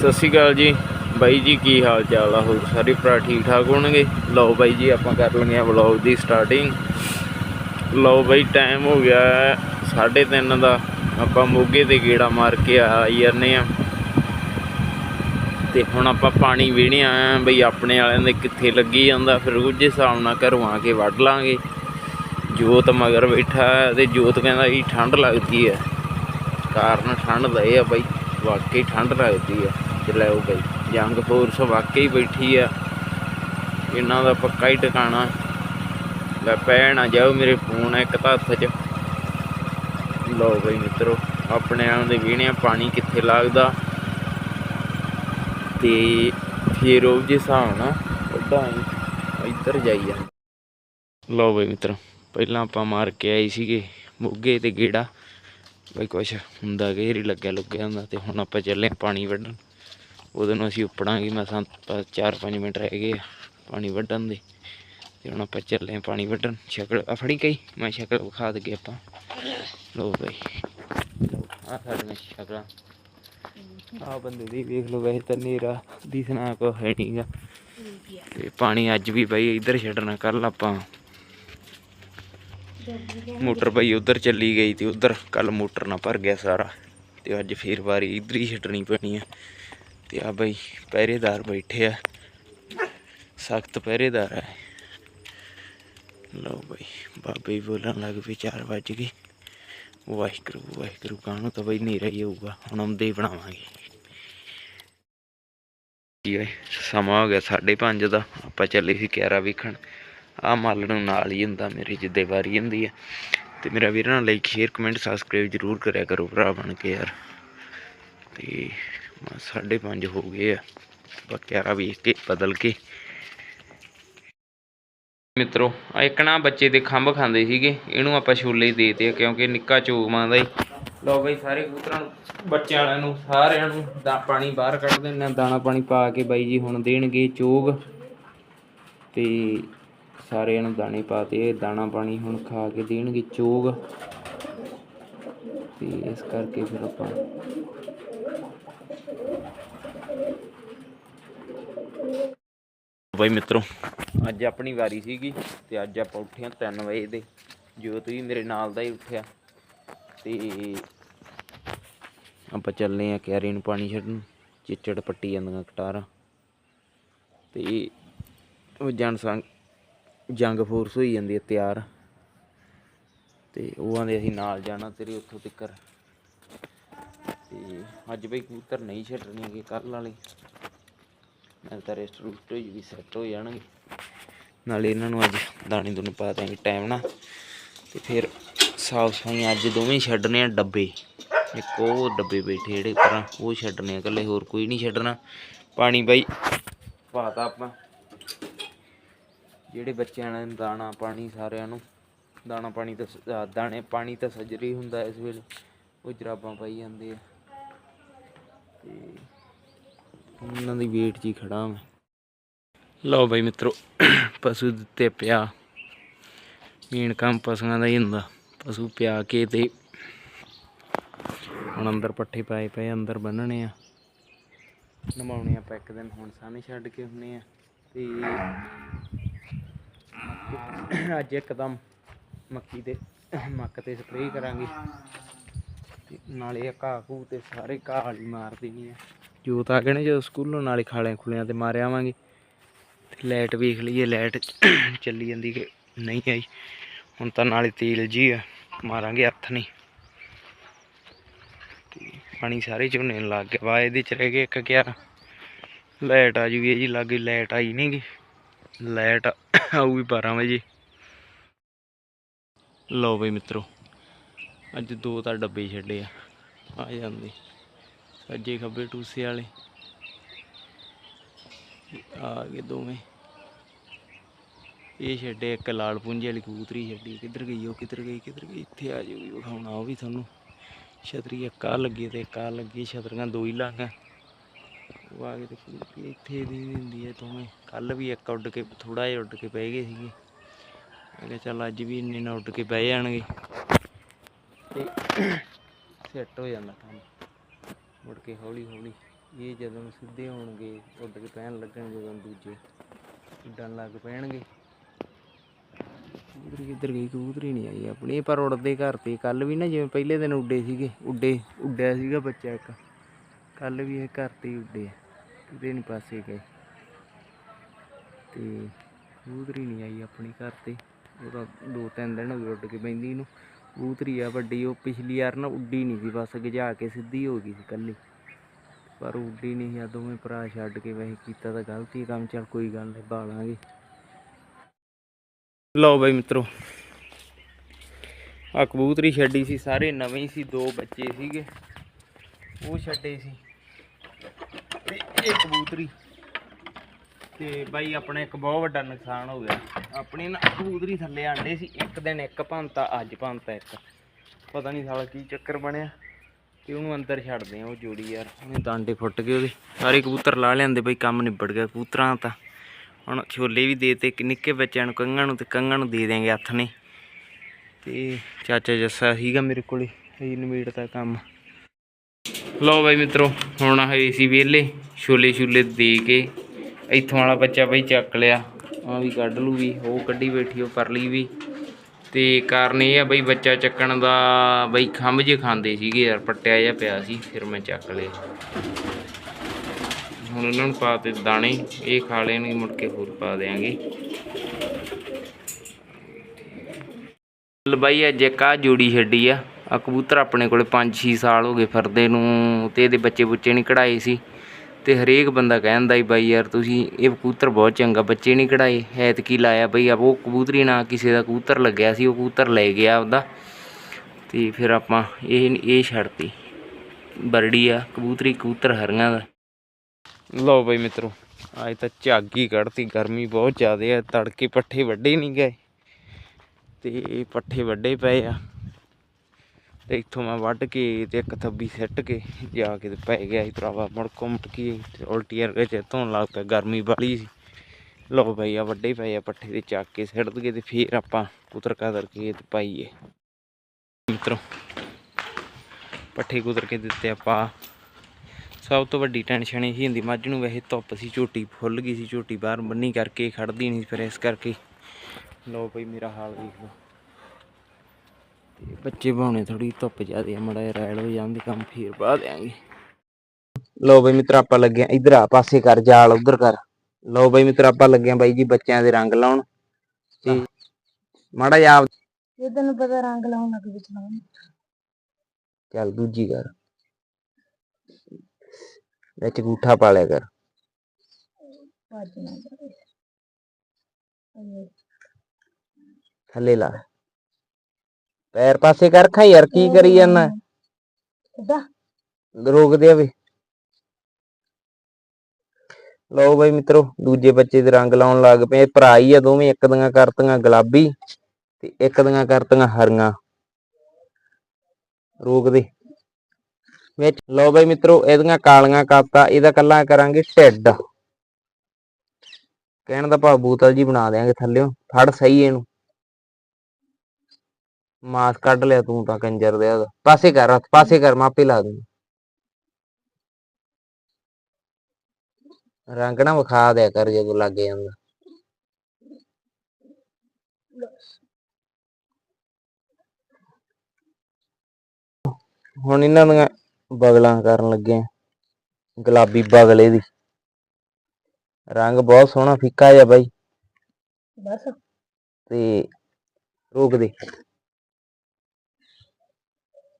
ਸਤਿ ਸ਼੍ਰੀ ਅਕਾਲ ਜੀ। ਬਾਈ ਜੀ, ਕੀ ਹਾਲ ਚਾਲ ਆ? ਹੋਰ ਸਾਰੇ ਭਰਾ ਠੀਕ ਠਾਕ ਹੋਣਗੇ? ਲਓ ਬਾਈ ਜੀ, ਆਪਾਂ ਕਰ ਲੈਂਦੇ ਆ ਵਲੌਗ ਦੀ ਸਟਾਰਟਿੰਗ ਲਓ ਬਾਈ ਟਾਈਮ ਹੋ ਗਿਆ ਹੈ ਸਾਢੇ ਤਿੰਨ ਦਾ। ਆਪਾਂ ਮੋਗੇ ਤੇ ਗੇੜਾ ਮਾਰ ਕੇ ਆ ਜਾਂਦੇ ਆ ਤੇ ਹੁਣ ਆਪਾਂ ਪਾਣੀ ਵੀਣੇ ਆ। ਬਈ ਆਪਣੇ ਵਾਲਿਆਂ ਦੇ ਕਿੱਥੇ ਲੱਗੀ ਜਾਂਦਾ, ਫਿਰ ਉਹਦੇ ਹਿਸਾਬ ਨਾਲ ਘਰੋਂ ਆ ਕੇ ਵੱਢ ਲਾਂਗੇ। ਜੋਤ ਮਗਰ ਬੈਠਾ ਹੈ ਤੇ ਜੋਤ ਕਹਿੰਦਾ ਵੀ ਠੰਡ ਲੱਗਦੀ ਹੈ। ਕਾਰਨ ਠੰਡ ਦਾ ਇਹ ਆ ਬਾਈ, ਵਾਕਈ ਠੰਡ ਲੱਗਦੀ ਹੈ। ਤੇ ਲੈ ਉਹ ਬਾਈ। ਜੰਗ ਫੋਰਸ ਵਾਕਈ ਬੈਠੀ ਆ। ਇਹਨਾਂ ਦਾ ਪੱਕਾ ਹੀ ਟਿਕਾਣਾ। ਲੈ ਪੈ ਨਾ ਜਾਓ ਮੇਰੇ ਫੋਨ ਇੱਕ ਤਾਂ ਹੱਥ 'ਚ। ਲਓ ਬਾਈ ਮਿੱਤਰੋ, ਆਪਣੇ ਆਪ ਦੇ ਵੀਣਿਆ ਪਾਣੀ ਕਿੱਥੇ ਲੱਗਦਾ? ਤੇ ਫਿਰ ਉਹ ਜੇ ਹਿਸਾਬ ਨਾਲ ਉੱਦਾਂ ਇੱਧਰ ਜਾਈਆ ਲਓ ਬਾਈ ਮਿੱਤਰੋ, ਪਹਿਲਾਂ ਆਪਾਂ ਮਾਰ ਕੇ ਆਏ ਸੀਗੇ ਮੋਗੇ ਤੇ ਗੇੜਾ। ਬਈ ਕੁਛ ਹੁੰਦਾ, ਘੇਰ ਲੱਗਿਆ ਲੁੱਗਿਆ ਹੁੰਦਾ ਤੇ ਹੁਣ ਆਪਾਂ ਚੱਲੇ ਪਾਣੀ ਵੱਢਣ। ਉਦੋਂ ਨੂੰ ਅਸੀਂ ਉੱਪੜਾਂਗੇ ਮਸਾਂ 4-5 ਮਿੰਟ ਰਹਿ ਗਏ ਆ ਪਾਣੀ ਵੱਢਣ ਦੇ। ਤੇ ਹੁਣ ਆਪਾਂ ਚੱਲੇ ਪਾਣੀ ਵੱਢਣ। ਸ਼ਕਲ ਆ ਫੜੀ ਗਈ ਮੈਂ ਸ਼ਕਲ ਵਿਖਾ ਦਗੇ ਆਪਾਂ। ਲੋ ਬਈ। ਆ ਸਾਡੇ ਨੇ ਸ਼ਕਲਾਂ। ਆ ਬੰਦੇ ਦੀ ਵੇਖ ਲਓ ਵੈਸੇ ਤਾਂ ਨੇਰਾ ਦਿਸਣਾ ਕੋ ਹੈ ਨਹੀਂਗਾ ਤੇ ਪਾਣੀ ਅੱਜ ਵੀ ਬਈ ਇੱਧਰ ਛੱਡਣਾ ਕੱਲ ਆਪਾਂ ਮੋਟਰ ਭਾਈ ਉਧਰ ਚੱਲੀ ਗਈ ਤੇ ਉਧਰ ਕੱਲ ਮੋਟਰ ਨਾ ਭਰ ਗਿਆ ਸਾਰਾ। ਤੇ ਅੱਜ ਫੇਰ ਵਾਰੀ ਇੱਧਰ ਹੀ ਛੱਡਣੀ ਪੈਣੀ ਆ। ਤੇ ਆ ਬਈ ਪਹਿਰੇਦਾਰ ਬੈਠੇ ਆ। ਸਖਤ ਪਹਿਰੇਦਾਰ ਹੈ ਲਓ ਬਈ, ਬਾਬੇ ਵੀ ਬੋਲਣ ਲੱਗ ਪਏ 4 ਵਜ ਗਏ। ਵਾਹਿਗੁਰੂ ਵਾਹਿਗੁਰੂ, ਕਾਹਨੂੰ ਤਾਂ ਬਈ ਨੇਰਾ ਹੀ ਹੋਊਗਾ ਹੁਣ ਆਉਂਦੇ ਹੀ ਬਣਾਵਾਂਗੇ। ਜੀ ਓਏ, ਸਮਾਂ ਹੋ ਗਿਆ 5:30 ਦਾ। ਆਪਾਂ ਚੱਲੇ ਸੀ ਕਿਆਰਾ ਵੇਖਣ। ਆ ਮੱਲ ਨੂੰ ਨਾਲ ਹੀ ਹੁੰਦਾ, ਮੇਰੀ ਜਿੱਦੇ ਵਾਰੀ ਹੁੰਦੀ ਹੈ ਤੇ ਮੇਰਾ ਵੀਰਾਂ ਨਾਲ ਲਾਈਕ, ਸ਼ੇਅਰ, ਕਮੈਂਟ ਸਬਸਕ੍ਰਾਈਬ ਜਰੂਰ ਕਰਿਆ ਕਰੋ ਭਰਾ ਬਣ ਕੇ ਯਾਰ। ਤੇ ਸਾਢੇ 5:30 ਹੋ ਗਏ ਆ। ਬੱਕਿਆਰਾ ਵੇਖ ਕੇ, ਬਦਲ ਕੇ। ਮਿੱਤਰੋ ਆ ਇੱਕ ਨਾ ਬੱਚੇ ਦੇ ਖੰਭ ਖਾਂਦੇ ਸੀਗੇ। ਇਹਨੂੰ ਆਪਾਂ ਛੋਲੇ ਦੇਤੇ ਆ, ਕਿਉਂਕਿ ਨਿੱਕਾ ਚੋਗਮਾਂ ਦਾ ਹੀ। ਲਓ ਬਈ, ਸਾਰੇ ਕਬੂਤਰਾਂ ਨੂੰ, ਬੱਚਿਆਂ ਵਾਲਿਆਂ ਨੂੰ, ਸਾਰਿਆਂ ਨੂੰ ਦਾ ਪਾਣੀ ਬਾਹਰ ਕੱਢ ਦਿੰਦੇ ਆ ਦਾਣਾ ਪਾਣੀ ਪਾ ਕੇ ਬਾਈ ਜੀ ਹੁਣ ਦੇਣਗੇ ਚੋਗ। ਤੇ ਸਾਰਿਆਂ ਨੂੰ ਦਾਣੇ ਪਾਤੇ ਦਾਣਾ ਪਾਣੀ ਹੁਣ ਖਾ ਕੇ ਦੇਣਗੇ ਚੋਗ। ਤੇ ਇਸ ਕਰਕੇ ਫਿਰ ਆਪਾਂ ਬਾਈ ਮਿੱਤਰੋ, ਅੱਜ ਆਪਣੀ ਵਾਰੀ ਸੀਗੀ ਤੇ ਅੱਜ ਆਪਾਂ ਉੱਠੇ ਹਾਂ 3 ਵਜੇ ਦੇ। ਜੋਤ ਵੀ ਮੇਰੇ ਨਾਲ ਦਾ ਹੀ ਉੱਠਿਆ ਤੇ ਆਪਾਂ ਚੱਲੇ ਆ ਕਿਆਰੀ ਨੂੰ ਪਾਣੀ ਛੱਡਣ। ਚਿੱਚੜ ਪੱਟੀ ਜਾਂਦੀਆਂ ਕਟਾਰਾਂ। ਤੇ ਉਹ ਜਨ ਸੰਗ, ਜੰਗ ਫੋਰਸ ਹੋਈ ਜਾਂਦੀ ਹੈ ਤਿਆਰ। ਤੇ ਉਹ ਆਂਦੇ ਅਸੀਂ ਨਾਲ ਜਾਣਾ ਤੇਰੇ ਉੱਥੋਂ ਤੱਕਰ। ਤੇ ਅੱਜ ਬਈ ਕਬੂਤਰ ਨਹੀਂ ਛੱਡਣੇ ਹੈਗੇ ਕੱਲ ਵਾਲੇ। ਨਾਲ ਤਾਂ ਰੈਸਟ ਰੂਸਟ ਹੋਈ ਵੀ ਸੈੱਟ ਹੋ ਜਾਣਗੇ। ਨਾਲੇ ਇਹਨਾਂ ਨੂੰ ਅੱਜ ਦਾਣੇ ਦੁਣੇ ਪਾ ਦਾਂਗੇ ਟਾਈਮ ਨਾਲ। ਤੇ ਫਿਰ ਸਾਫ਼ ਸਫ਼ਾਈ ਅੱਜ ਦੋਵੇਂ ਛੱਡਣੇ ਆ ਡੱਬੇ। ਇੱਕ ਉਹ ਡੱਬੇ ਬੈਠੇ ਜਿਹੜੇ ਪਰਾਂ ਉਹ ਛੱਡਣੇ ਆ ਇਕੱਲੇ, ਹੋਰ ਕੋਈ ਨਹੀਂ ਛੱਡਣਾ। ਪਾਣੀ ਬਾਈ ਪਾਤਾ ਆਪਾਂ। ਜਿਹੜੇ ਬੱਚਿਆਂ ਨੇ ਦਾਣਾ ਪਾਣੀ ਸਾਰਿਆਂ ਨੂੰ। ਦਾਣਾ ਪਾਣੀ ਤਾਂ ਦਾਣੇ ਪਾਣੀ ਤਾਂ ਸਜਰੀ ਹੁੰਦਾ ਇਸ ਵੇਲੇ। ਉਹ ਜਰਾਬਾਂ ਪਾਈ ਜਾਂਦੇ ਆ। ਤੇ ਉਹਨਾਂ ਦੀ ਵੇਟ 'ਚ ਹੀ ਖੜਾ ਮੈਂ। ਲਓ ਬਾਈ ਮਿੱਤਰੋ, ਪਸ਼ੂ ਦਿੱਤੇ ਪਿਆ। ਮੇਨ ਕੰਮ ਪਸ਼ੂਆਂ ਦਾ ਹੀ ਹੁੰਦਾ। ਪਸ਼ੂ ਪਿਆ ਕੇ ਤੇ ਹੁਣ ਅੰਦਰ ਪੱਠੇ ਪਾਏ ਪਏ ਅੰਦਰ ਬੰਨਣੇ ਆ। ਨਮਾਉਣੇ ਆਪਾਂ ਇੱਕ ਦਿਨ, ਹੁਣ ਸਾਨੇ ਛੱਡ ਕੇ ਹੁੰਨੇ ਆ। ਤੇ ਅੱਜ ਇੱਕਦਮ ਮੱਕੀ ਤੇ ਮੱਕ ਤੇ ਸਪਰੇਅ ਕਰਾਂਗੇ। ਨਾਲੇ ਘਾਹ ਘੂ ਤੇ ਸਾਰੇ ਘਾਹ ਵਾਲੀ ਮਾਰ ਦੇਣੀ ਆ। ਜੋਤ ਆ ਗਏ ਨੇ ਜਦੋਂ ਸਕੂਲੋਂ ਨਾਲੇ ਖਾਲਿਆਂ ਖੁਲਿਆਂ ਤੇ ਮਾਰ ਆਵਾਂਗੇ। ਤੇ ਲਾਈਟ ਵੇਖ ਲਈਏ, ਲਾਈਟ ਚੱਲੀ ਜਾਂਦੀ ਕਿ ਨਹੀਂ ਆਈ। ਹੁਣ ਤਾਂ ਨਾਲੇ ਤੇਲ ਜੀ ਆ, ਮਾਰਾਂਗੇ ਹੱਥ ਨਹੀਂ। ਤੇ ਪਾਣੀ ਸਾਰੇ ਝੋਨੇ ਨੂੰ ਲੱਗ ਗਿਆ ਵਾ ਇਹਦੇ ਚ ਰਹਿ ਗਏ ਇੱਕ ਗਿਆਰਾਂ। ਲਾਈਟ ਆ ਜੂਗੀ ਜੀ, ਲੱਗੇ ਲਾਈਟ ਆਈ ਨਹੀਂ ਗੀ। ਲਾਈਟ ਆਊਗੀ 12 ਵਜੇ। ਲਓ ਬਈ ਮਿੱਤਰੋ, ਅੱਜ ਦੋ ਤਾਂ ਡੱਬੇ ਛੱਡੇ ਆ ਆ ਜਾਂਦੇ। ਸੱਜੇ ਖੱਬੇ ਟੂਸੇ ਵਾਲੇ। ਆ ਗਏ ਦੋਵੇਂ। ਇਹ ਛੱਡੇ ਇੱਕ ਲਾਲ ਪੁੰਜੇ ਵਾਲੀ ਕਬੂਤਰੀ ਛੱਡੀ। ਕਿੱਧਰ ਗਈ ਉਹ, ਕਿੱਧਰ ਗਈ ਕਿੱਧਰ ਗਈ? ਇੱਥੇ ਆ ਜਾਊਗੀ, ਵਿਖਾਉਣਾ ਉਹ ਵੀ ਤੁਹਾਨੂੰ। ਛਤਰੀ ਇੱਕ ਆ ਲੱਗੀ ਤੇ ਇੱਕ ਆ ਲੱਗੀ, ਛਤਰੀਆਂ ਦੋ ਹੀ ਲਾਂਗਾ ਉਹ ਆ ਗਏ ਤੇ ਕਬੂਤਰੀ ਇੱਥੇ ਦੀ ਹੁੰਦੀ ਹੈ ਦੋਵੇਂ। ਕੱਲ ਵੀ ਇੱਕ ਉੱਡ ਕੇ ਥੋੜਾ ਜਿਹਾ ਉੱਡ ਕੇ ਪੈ ਗਏ ਸੀਗੇ। ਮੈਂ ਕਿਹਾ ਚੱਲ ਅੱਜ ਵੀ ਇੰਨੇ ਨਾ ਉੱਡ ਕੇ ਪੈ ਜਾਣਗੇ। ਤੇ ਸੈੱਟ ਹੋ ਜਾਂਦਾ ਕੰਮ। ਮੁੜ ਕੇ ਹੌਲੀ ਹੌਲੀ ਇਹ ਜਦੋਂ ਸਿੱਧੇ ਹੋਣਗੇ, ਉੱਡ ਕੇ ਪੈਣ ਲੱਗਣ ਜਦੋਂ ਦੂਜੇ। ਉੱਡਣ ਲੱਗ ਪੈਣਗੇ। ਕਬੂਤਰੀ ਕਿੱਧਰ ਗਈ? ਕਬੂਤਰੀ ਨਹੀਂ ਆਈ ਆਪਣੀ ਇਹ ਪਰ ਉੱਡਦੇ ਘਰ ਤੇ। ਕੱਲ ਵੀ ਨਾ ਜਿਵੇਂ ਪਹਿਲੇ ਦਿਨ ਉੱਡੇ ਸੀਗੇ, ਉੱਡੇ, ਉੱਡਿਆ ਸੀਗਾ ਬੱਚਾ ਇੱਕ। ਕੱਲ ਵੀ ਇਹ ਘਰ ਤੇ ਹੀ ਉੱਡੇ ਕਿਤੇ ਨਹੀਂ ਪਾਸੇ ਗਏ। ਤੇ ਕਬੂਤਰੀ ਨਹੀਂ ਆਈ ਆਪਣੀ ਘਰ ਤੇ। ਉਹਦਾ ਦੋ ਤਿੰਨ ਦਿਨ ਹੋ ਗਏ ਉੱਡ ਕੇ ਬੈਂਦੀ ਨੂੰ। ਕਬੂਤਰੀ ਆ ਵੱਡੀ, ਉਹ ਪਿਛਲੀ ਵਾਰ ਨਾ ਉੱਡੀ ਨਹੀਂ ਸੀ, ਬਸ ਗਜਾ ਕੇ ਸਿੱਧੀ ਹੋ ਗਈ ਸੀ ਕੱਲੀ ਪਰ ਉੱਡੀ ਨਹੀਂ ਸੀ ਆ ਦੋਵੇਂ ਭਰਾ ਛੱਡ ਕੇ ਵੈਸੇ ਕੀਤਾ ਤਾਂ ਗਲਤੀ ਕੰਮ, ਚੱਲ ਕੋਈ ਗੱਲ ਨਹੀਂ ਬਾਲਾਂਗੇ ਲਓ ਬਾਈ ਮਿੱਤਰੋ ਆ ਕਬੂਤਰੀ ਛੱਡੀ ਸੀ, ਸਾਰੇ ਨਵੇਂ ਸੀ, ਦੋ ਬੱਚੇ ਸੀਗੇ। ਉਹ ਛੱਡੇ ਸੀ। ਤੇ ਇਹ ਕਬੂਤਰੀ, ਤੇ ਬਾਈ ਆਪਣੇ ਇੱਕ ਬਹੁਤ ਵੱਡਾ ਨੁਕਸਾਨ ਹੋ ਗਿਆ। ਆਪਣੇ ਨਾ ਕਬੂਤਰੀ ਥੱਲੇ ਆਂਡੇ ਸੀ, ਇੱਕ ਦਿਨ ਇੱਕ ਭੰਤਾ ਅੱਜ ਭੰਤਾ ਇੱਕ। ਪਤਾ ਨਹੀਂ ਸਾਲਾ ਕੀ ਚੱਕਰ ਬਣਿਆ, ਤੇ ਉਹਨੂੰ ਅੰਦਰ ਛੱਡਦੇ ਆ ਉਹ ਜੋੜੀ ਯਾਰ। ਉਹਨੇ ਤਾਂ ਫੁੱਟ ਗਏ ਉਹਦੇ। ਸਾਰੇ ਕਬੂਤਰ ਲਾ ਲਿਆਂਦੇ ਬਈ, ਕੰਮ ਨਿਬੜ ਗਿਆ ਕਬੂਤਰਾਂ ਤਾਂ। ਹੁਣ ਛੋਲੇ ਵੀ ਦੇ ਤੇ ਨਿੱਕੇ ਬੱਚਿਆਂ ਨੂੰ ਕੰਗਾਂ ਨੂੰ ਤੇ ਕੰਗਾਂ ਨੂੰ ਦੇ ਦੇਂਗੇ ਹੱਥ ਨੇ। ਤੇ ਚਾਚਾ ਜੱਸਾ ਸੀਗਾ ਮੇਰੇ ਕੋਲੇ ਇਹ ਨਮੀੜਤਾ ਕੰਮ। ਲਓ ਬਾਈ ਮਿੱਤਰੋ, ਹੁਣ ਆਏ ਸੀ ਵਿਹਲੇ ਛੋਲੇ ਛੁਲੇ ਦੇ ਕੇ ਇੱਥੋਂ ਵਾਲਾ ਬੱਚਾ ਬਈ ਚੱਕ ਲਿਆ। ਆ ਵੀ ਕੱਢ ਲੂ ਵੀ, ਉਹ ਕੱਢੀ ਬੈਠੀ ਉਹ ਪਰਲੀ ਵੀ। ਤੇ ਕਾਰਨ ਇਹ ਆ ਬਈ ਬੱਚਾ ਚੱਕਣ ਦਾ, ਬਈ ਖੰਭ ਜੇ ਖਾਂਦੇ ਸੀਗੇ ਯਾਰ, ਪੱਟਿਆ ਜਿਹਾ ਪਿਆ ਸੀ, ਫਿਰ ਮੈਂ ਚੱਕ ਲਏ ਹੁਣ ਉਹਨਾਂ ਨੂੰ ਪਾ ਤੇ ਦਾਣੇ, ਇਹ ਖਾ ਲੈਣਗੇ, ਮੁੜ ਕੇ ਹੋਰ ਪਾ ਦੇਾਂਗੇ ਲਬਾਈ ਅੱਜ ਇੱਕ ਆਹ ਜੋੜੀ ਛੱਡੀ ਆ ਆ ਕਬੂਤਰ ਆਪਣੇ ਕੋਲੇ 5-6 ਸਾਲ ਹੋ ਗਏ, ਫਿਰਦੇ ਨੂੰ, ਤੇ ਇਹਦੇ ਬੱਚੇ ਬੁੱਚੇ ਨਹੀਂ ਕਢਾਏ ਸੀ। ਅਤੇ ਹਰੇਕ ਬੰਦਾ ਕਹਿੰਦਾ ਹੀ ਬਾਈ ਯਾਰ ਤੁਸੀਂ ਇਹ ਕਬੂਤਰ ਬਹੁਤ ਚੰਗਾ, ਬੱਚੇ ਨਹੀਂ ਕਢਾਏ ਐਤਕੀ ਲਾਇਆ ਬਈ ਆ ਉਹ ਕਬੂਤਰੀ ਨਾ ਕਿਸੇ ਦਾ ਕਬੂਤਰ ਲੱਗਿਆ ਸੀ, ਉਹ ਕਬੂਤਰ ਲੈ ਗਿਆ ਉਹਦਾ ਅਤੇ ਫਿਰ ਆਪਾਂ ਇਹ ਇਹ ਛੱਡਤੀ। ਬਰੜੀ ਆ, ਕਬੂਤਰੀ ਕਬੂਤਰ ਹਰੀਆਂ ਦਾ। ਲਓ ਬਈ ਮਿੱਤਰੋ, ਅੱਜ ਤਾਂ ਝੱਗ ਹੀ ਕੱਢਤੀ, ਗਰਮੀ ਬਹੁਤ ਜ਼ਿਆਦਾ ਆ, ਤੜਕੇ ਪੱਠੇ ਵੱਡੇ ਨਹੀਂ ਗਏ। ਤੇ ਪੱਠੇ ਵੱਡੇ ਪਏ ਆ। ਤੇ ਇੱਥੋਂ ਮੈਂ ਵੱਢ ਕੇ ਤੇ ਇੱਕ ਥੱਬੀ ਸਿੱਟ ਕੇ ਜਾ ਕੇ ਤੇ ਪੈ ਗਿਆ ਸੀ ਭਰਾਵਾ, ਮੁੜ ਘੁੰਮ ਕੇ ਉਲਟੀ ਵਰਗੇ ਚ ਧੋਣ ਲੱਗ ਪਿਆ, ਗਰਮੀ ਵਾਲੀ ਸੀ। ਲਓ ਬਈ ਆ ਵੱਡੇ ਪਏ ਆ ਪੱਠੇ ਤੇ ਚੱਕ ਕੇ ਸਿੱਟ ਦਈਏ ਤੇ ਫੇਰ ਆਪਾਂ ਕੁਤਰ ਕਾਦਰ ਕੇ ਤੇ ਪਾਈਏ। ਮਿੱਤਰੋ, ਪੱਠੇ ਕੁਤਰ ਕੇ ਦਿੱਤੇ ਆਪਾਂ। ਸਭ ਤੋਂ ਵੱਡੀ ਟੈਨਸ਼ਨ ਇਹ ਹੁੰਦੀ, ਮੱਝ ਨੂੰ ਵੈਸੇ ਧੁੱਪ ਸੀ, ਝੋਟੀ ਫੁੱਲ ਗਈ ਸੀ, ਝੋਟੀ ਬਾਹਰ ਬੰਨੀ ਕਰਕੇ ਖੜਦੀ ਨਹੀਂ ਫਿਰ ਇਸ ਕਰਕੇ। ਲਓ ਬਈ ਮੇਰਾ ਹਾਲ ਦੇਖ ਲਓ। ਤੇ ਬੱਚੇ ਬਾਉਣੇ ਥੋੜੀ ਧੁੱਪ ਜ਼ਿਆਦੇ ਆ ਮੜਾ ਰੈਲ ਹੋ ਜਾਂਦੇ ਕੰਮ ਫੇਰ ਪਾ ਦਿਆਂਗੇ। ਲਓ ਬਈ ਮਿੱਤਰ ਆਪਾਂ ਲੱਗੇ ਆਂ ਇਧਰ ਆ ਪਾਸੇ ਕਰ ਜਾਲ ਉਧਰ ਕਰ। ਲਓ ਬਈ ਮਿੱਤਰ ਆਪਾਂ ਲੱਗੇ ਆਂ ਬਾਈ ਜੀ ਬੱਚਿਆਂ ਦੇ ਰੰਗ ਲਾਉਣ। ਤੇ ਮਾੜਾ ਆਪ- ਜੇ ਤੈਨੂੰ ਪਤਾ ਰੰਗ ਲਾਉਣ ਲੱਗ ਵਿੱਚ ਲਾਉਣ ਚੱਲ ਦੂਜੀ ਕਰ। ਵਿੱਚ ਗੂਠਾ ਪਾ ਲਿਆ ਕਰ। ਭੱਜ ਨਾ ਜਾਵੇ। ਥੱਲੇ ਲਾ। ਪੈਰ ਪਾਸੇ ਕਰ ਖਾ ਯਾਰ ਕੀ ਕਰੀ ਜਾਂਦਾ? ਕਿੱਦਾਂ? ਰੋਕ ਦੇ ਵੇ। ਲਓ ਬਈ ਮਿੱਤਰੋ ਦੂਜੇ ਬੱਚੇ ਦੇ ਰੰਗ ਲਾਉਣ ਲੱਗ ਪਏ। ਭਰਾ ਹੀ ਆ ਦੋਵੇਂ ਇੱਕ ਦੀਆਂ ਕਰਤੀਆਂ ਗੁਲਾਬੀ ਤੇ ਇੱਕ ਦੀਆਂ ਕਰਤੀਆਂ ਹਰੀਆਂ। ਰੋਕ ਦੇ ਵਿੱਚ ਲਓ ਬਈ ਮਿੱਤਰੋ ਇਹਦੀਆਂ ਕਾਲੀਆਂ ਕਰਤਾ ਇਹਦਾ ਕੱਲਾ ਕਰਾਂਗੇ ਢਿੱਡ। ਕਹਿਣ ਦਾ ਭਾਵ ਬੂਤਲ ਜੀ ਬਣਾ ਦੇਾਂਗੇ ਥੱਲਿਓਂ। ਫੜ ਸਹੀ ਇਹਨੂੰ। ਮਾਸ ਕੱਢ ਲਿਆ ਤੂੰ ਤਾਂ ਕੰਜਰ ਦੇ ਉਹਦਾ। ਪਾਸੇ ਕਰ ਹੱਥ ਪਾਸੇ ਕਰ ਮਾਪੇ ਲਾ ਦੂੰ। ਰੰਗ ਨਾ ਵਿਖਾ ਦਿਆ ਕਰ ਜਦੋਂ ਲੱਗ ਜਾਂਦਾ। ਹੁਣ ਇਹਨਾਂ ਦੀਆਂ ਬਗਲਾਂ ਕਰਨ ਲੱਗੇ ਆਂ। ਗੁਲਾਬੀ ਬਗਲੇ ਦੀ। ਰੰਗ ਬਹੁਤ ਸੋਹਣਾ ਫਿੱਕਾ ਜਿਹਾ ਬਾਈ। ਬਸ। ਤੇ ਰੋਕ ਦੇ।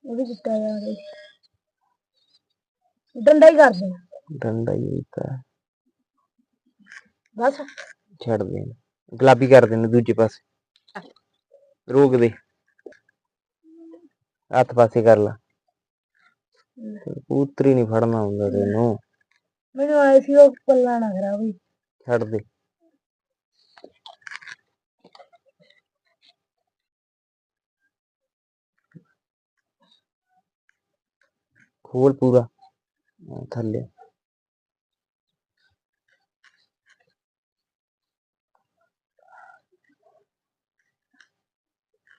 ਉਹ ਵੀ ਚਿੱਟਾ ਜਾ ਰਿਹਾ ਡੰਡਾ ਹੀ ਕਰ ਦੇ ਡੰਡਾ ਹੀ ਤਾਂ ਬਸ। ਛੱਡ ਦੇ। ਗੁਲਾਬੀ ਕਰ ਦੇਣੇ ਦੂਜੇ ਪਾਸੇ। ਰੋਕ ਦੇ। ਹੱਥ ਪਾਸੇ ਕਰ ਲਾ। ਕਬੂਤਰੀ ਨਹੀਂ ਫੜਨਾ ਹੁੰਦਾ ਤੈਨੂੰ। ਮੈਨੂੰ ਆਏ ਸੀ ਉਹ ਪੱਲਾ ਨਾ ਖਰਾਬ ਹੋਈ। ਛੱਡ ਦੇ। ਖੋਲ ਪੂਰਾ। ਹਾਂ, ਥੱਲੇ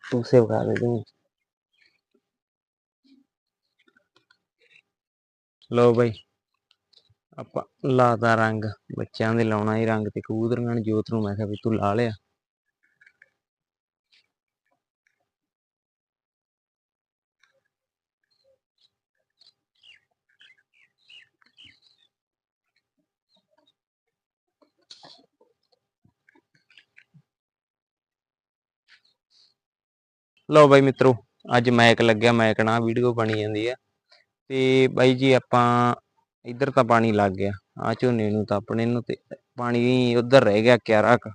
ਤੂੰ ਸੇਵ ਕਰ ਦੇ ਤੂੰ। ਲਓ ਬਾਈ ਆਪਾਂ ਲਾਤਾ ਰੰਗ। ਬੱਚਿਆਂ ਦੇ ਲਾਉਣਾ ਹੀ ਰੰਗ ਤੇ ਕਬੂਤਰਾਂ ਨੂੰ ਜੋਤ ਨੂੰ ਮੈਂ ਕਿਹਾ ਵੀ ਤੂੰ ਲਾ ਲਿਆ। ਲਓ ਬਾਈ ਮਿੱਤਰੋ, ਅੱਜ ਮੈਕ ਲੱਗਿਆ ਮੈਕ ਨਾਲ ਵੀਡੀਓ ਬਣੀ ਜਾਂਦੀ ਆ। ਤੇ ਬਾਈ ਜੀ ਆਪਾਂ ਇੱਧਰ ਤਾਂ ਪਾਣੀ ਲੱਗ ਗਿਆ ਆ ਝੋਨੇ ਨੂੰ ਤਾਂ ਆਪਣੇ ਨੂੰ ਤੇ ਪਾਣੀ ਉਧਰ ਰਹਿ ਗਿਆ ਕਿਆਰਾ ਕ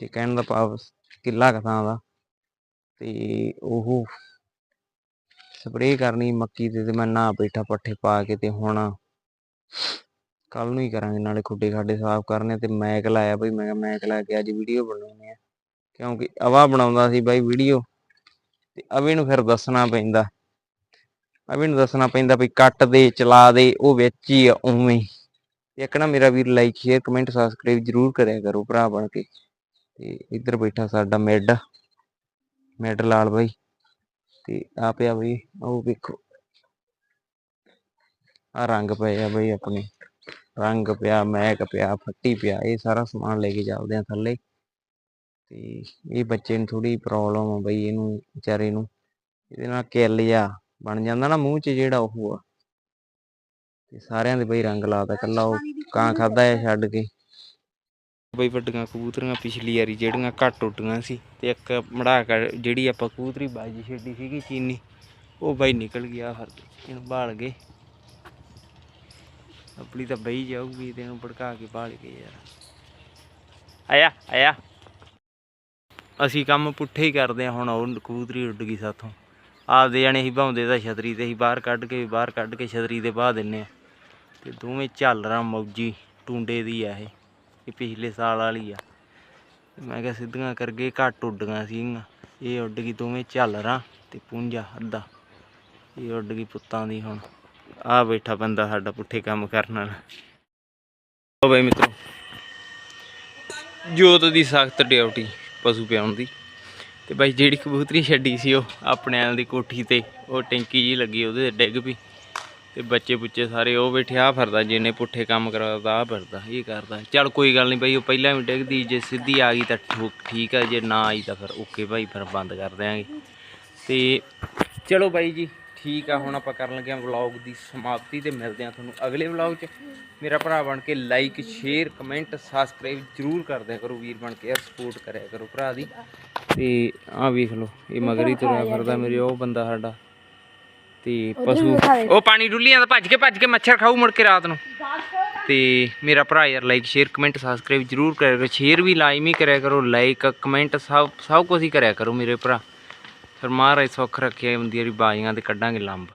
ਤੇ ਕਹਿਣ ਦਾ ਭਾਵ ਕਿੱਲਾ ਕੁ ਥਾਂ ਦਾ। ਤੇ ਉਹ ਸਪਰੇਅ ਕਰਨੀ ਮੱਕੀ ਤੇ ਤੇ ਮੈਂ ਨਾ ਬੈਠਾ ਪੱਠੇ ਪਾ ਕੇ ਤੇ ਹੁਣ ਕੱਲ ਨੂੰ ਹੀ ਕਰਾਂਗੇ, ਨਾਲੇ ਖੁੱਡੇ ਖਾਡੇ ਸਾਫ਼ ਕਰਨੇ ਤੇ ਮੈਕ ਲਾਇਆ ਬਈ, ਮੈਂ ਮੈਕ ਲਾ ਕੇ ਅੱਜ ਵੀਡੀਓ ਬਣਾਉਣੀ ਆ। ਕਿਉਂਕਿ ਅਵਾ ਬਣਾਉਂਦਾ ਸੀ ਬਾਈ ਵੀਡੀਓ ਤੇ ਅਵੇ ਨੂੰ ਫਿਰ ਦੱਸਣਾ ਪੈਂਦਾ। ਅਵੇ ਨੂੰ ਦੱਸਣਾ ਪੈਂਦਾ ਵੀ ਕੱਟ ਦੇ, ਚਲਾ ਦੇ, ਉਹ ਵਿੱਚ ਹੀ ਆ ਉਵੇਂ ਤੇ ਇੱਕ ਨਾ ਮੇਰਾ ਵੀਰ ਲਾਈਕ ਸ਼ੇਅਰ ਕਮੈਂਟ ਸਬਸਕ੍ਰਾਈਬ ਜਰੂਰ ਕਰਿਆ ਕਰੋ ਭਰਾ ਬਣ ਕੇ। ਤੇ ਇੱਧਰ ਬੈਠਾ ਸਾਡਾ ਮਿੱਡ। ਮਿੱਡ ਲਾਲ ਬਾਈ। ਤੇ ਆ ਪਿਆ ਬਈ, ਉਹ ਵੇਖੋ। ਆ ਰੰਗ ਪਏ ਆ ਬਈ ਆਪਣੇ। ਰੰਗ ਪਿਆ, ਮੈਕ ਪਿਆ, ਫੱਟੀ ਪਿਆ, ਇਹ ਸਾਰਾ ਸਮਾਨ ਲੈ ਕੇ ਚੱਲਦੇ ਆ ਥੱਲੇ। ਤੇ ਇਹ ਬੱਚੇ ਨੂੰ ਥੋੜੀ ਪ੍ਰੋਬਲਮ ਆ ਬਈ ਇਹਨੂੰ, ਵਿਚਾਰੇ ਨੂੰ। ਇਹਦੇ ਨਾਲ ਕਿੱਲ ਜਾ ਬਣ ਜਾਂਦਾ ਨਾ ਮੂੰਹ 'ਚ ਜਿਹੜਾ ਉਹ ਆ। ਤੇ ਸਾਰਿਆਂ ਦੇ ਬਈ ਰੰਗ ਲਾਤਾ ਕੱਲਾ ਉਹ, ਕਾਂ ਖਾਦਾ ਆ ਛੱਡ ਕੇ। ਬਈ ਵੱਡੀਆਂ ਕਬੂਤਰੀਆਂ ਪਿਛਲੀ ਵਾਰੀ ਜਿਹੜੀਆਂ ਘੱਟ ਉੱਡੀਆਂ ਸੀ ਤੇ ਇੱਕ ਮੜਾ ਕੇ ਜਿਹੜੀ ਆਪਾਂ ਕਬੂਤਰੀ ਬਾਜੀ ਛੱਡੀ ਸੀਗੀ ਚੀਨੀ, ਉਹ ਬਾਈ ਨਿਕਲ ਗਿਆ ਫਿਰ ਇਹਨੂੰ ਭਾਲ ਗਏ। ਆਪਣੀ ਤਾਂ ਬਈ ਜਾਊਗੀ ਤੇ ਇਹਨੂੰ ਭੜਕਾ ਕੇ ਬਾਲ ਗਏ ਯਾਰ। ਆਇਆ ਆਇਆ। ਅਸੀਂ ਕੰਮ ਪੁੱਠੇ ਹੀ ਕਰਦੇ ਆ ਹੁਣ ਉਹ ਕਬੂਤਰੀ ਉੱਡ ਗਈ ਸਾਥੋਂ। ਆਪਦੇ ਜਾਣੇ ਹੀ ਭਾਉਂਦੇ ਤਾਂ ਛਤਰੀ ਤੇ ਹੀ ਬਾਹਰ ਕੱਢ ਕੇ, ਬਾਹਰ ਕੱਢ ਕੇ ਛਤਰੀ ਤੇ ਬਾਹ ਦਿੰਨੇ ਆ ਤੇ ਦੋਵੇਂ ਝਾਲਰਾਂ ਮੌਜੀ, ਟੁੰਡੇ ਦੀ ਆ ਇਹ ਇਹ ਪਿਛਲੇ ਸਾਲ ਵਾਲੀ ਆ। ਮੈਂ ਕਿਹਾ ਸਿੱਧੀਆਂ ਕਰਕੇ ਘੱਟ ਉੱਡੀਆਂ ਸੀਗੀਆਂ। ਇਹ ਉੱਡ ਗਈ ਦੋਵੇਂ ਝਾਲਰਾਂ ਤੇ ਪੁੰਜਾ ਅੱਧਾ। ਇਹ ਉੱਡ ਗਈ ਪੁੱਤਾਂ ਦੀ ਹੁਣ। ਆ ਬੈਠਾ ਬੰਦਾ ਸਾਡਾ ਪੁੱਠੇ ਕੰਮ ਕਰਨ ਵਾਲਾ। ਓ ਬਈ ਮਿੱਤਰੋ, ਜੋਤ ਦੀ ਸਖਤ ਡਿਊਟੀ। ਪਸ਼ੂ ਪਿਆਉਣ ਦੀ। ਤੇ ਬਾਈ ਜਿਹੜੀ ਕਬੂਤਰੀ ਛੱਡੀ ਸੀ ਉਹ ਆਪਣੇ ਆਲ ਦੀ ਕੋਠੀ ਤੇ, ਉਹ ਟੈਂਕੀ ਜੀ ਲੱਗੀ ਉਹਦੇ ਤੇ ਡਿੱਗ ਪਈ। ਤੇ ਬੱਚੇ ਬੁੱਚੇ ਸਾਰੇ ਉਹ ਬੈਠੇ ਆ ਫਿਰਦਾ ਜਿਹਨੇ ਪੁੱਠੇ ਕੰਮ ਕਰਾਦਾ ਆ ਫਰਦਾ, ਇਹ ਕਰਦਾ। ਚੱਲ ਕੋਈ ਗੱਲ ਨਹੀਂ ਬਾਈ, ਉਹ ਪਹਿਲਾਂ ਵੀ ਡਿੱਗਦੀ, ਜੇ ਸਿੱਧੀ ਆ ਗਈ ਤਾਂ ਠੋਕ ਠੀਕ ਆ, ਜੇ ਨਾ ਆਈ ਤਾਂ ਫਿਰ ਓਕੇ ਭਾਈ ਫਿਰ ਬੰਦ ਕਰ ਦਿਆਂਗੇ। ਤੇ ਚਲੋ ਬਾਈ ਜੀ, ਠੀਕ ਆ, ਹੁਣ ਆਪਾਂ ਕਰਨ ਲੱਗੇ ਹਾਂ ਵਲੌਗ ਦੀ ਸਮਾਪਤੀ ਤੇ ਮਿਲਦੇ ਹਾਂ ਤੁਹਾਨੂੰ ਅਗਲੇ ਵਲੌਗ 'ਚ। ਮੇਰਾ ਭਰਾ ਬਣ ਕੇ ਲਾਈਕ ਸ਼ੇਅਰ ਕਮੈਂਟ ਸਬਸਕ੍ਰਾਈਬ ਜਰੂਰ ਕਰ ਦਿਆ ਕਰੋ ਵੀਰ ਬਣ ਕੇ ਯਾਰ ਸਪੋਰਟ ਕਰਿਆ ਕਰੋ ਭਰਾ ਦੀ। ਤੇ ਆਹ ਵੇਖ ਲਓ ਇਹ ਮਗਰੀ ਤੁਰਿਆ ਫਿਰਦਾ ਮੇਰੇ ਉਹ ਬੰਦਾ ਸਾਡਾ। ਤੇ ਪਸ਼ੂ ਉਹ ਪਾਣੀ ਡੁੱਲੀ ਜਾਂਦਾ ਭੱਜ ਕੇ ਭੱਜ ਕੇ ਮੱਛਰ ਖਾਊ ਮੁੜ ਕੇ ਰਾਤ ਨੂੰ। ਤੇ ਮੇਰਾ ਭਰਾ ਯਾਰ ਲਾਈਕ ਸ਼ੇਅਰ ਕਮੈਂਟ ਸਬਸਕ੍ਰਾਈਬ ਜਰੂਰ ਕਰਿਆ ਕਰੋ। ਸ਼ੇਅਰ ਵੀ ਲਾਜ਼ਮੀ ਕਰਿਆ ਕਰੋ ਲਾਈਕ ਕਮੈਂਟ ਸਭ ਸਭ ਕੁਝ ਹੀ ਕਰਿਆ ਕਰੋ ਮੇਰੇ ਭਰਾ। ਫਿਰ ਮਹਾਰਾਜ ਸੁੱਖ ਰੱਖਿਆ ਹੁੰਦੀ ਬਾਜ਼ੀਆਂ ਤੇ ਕੱਢਾਂਗੇ ਲੰਬ।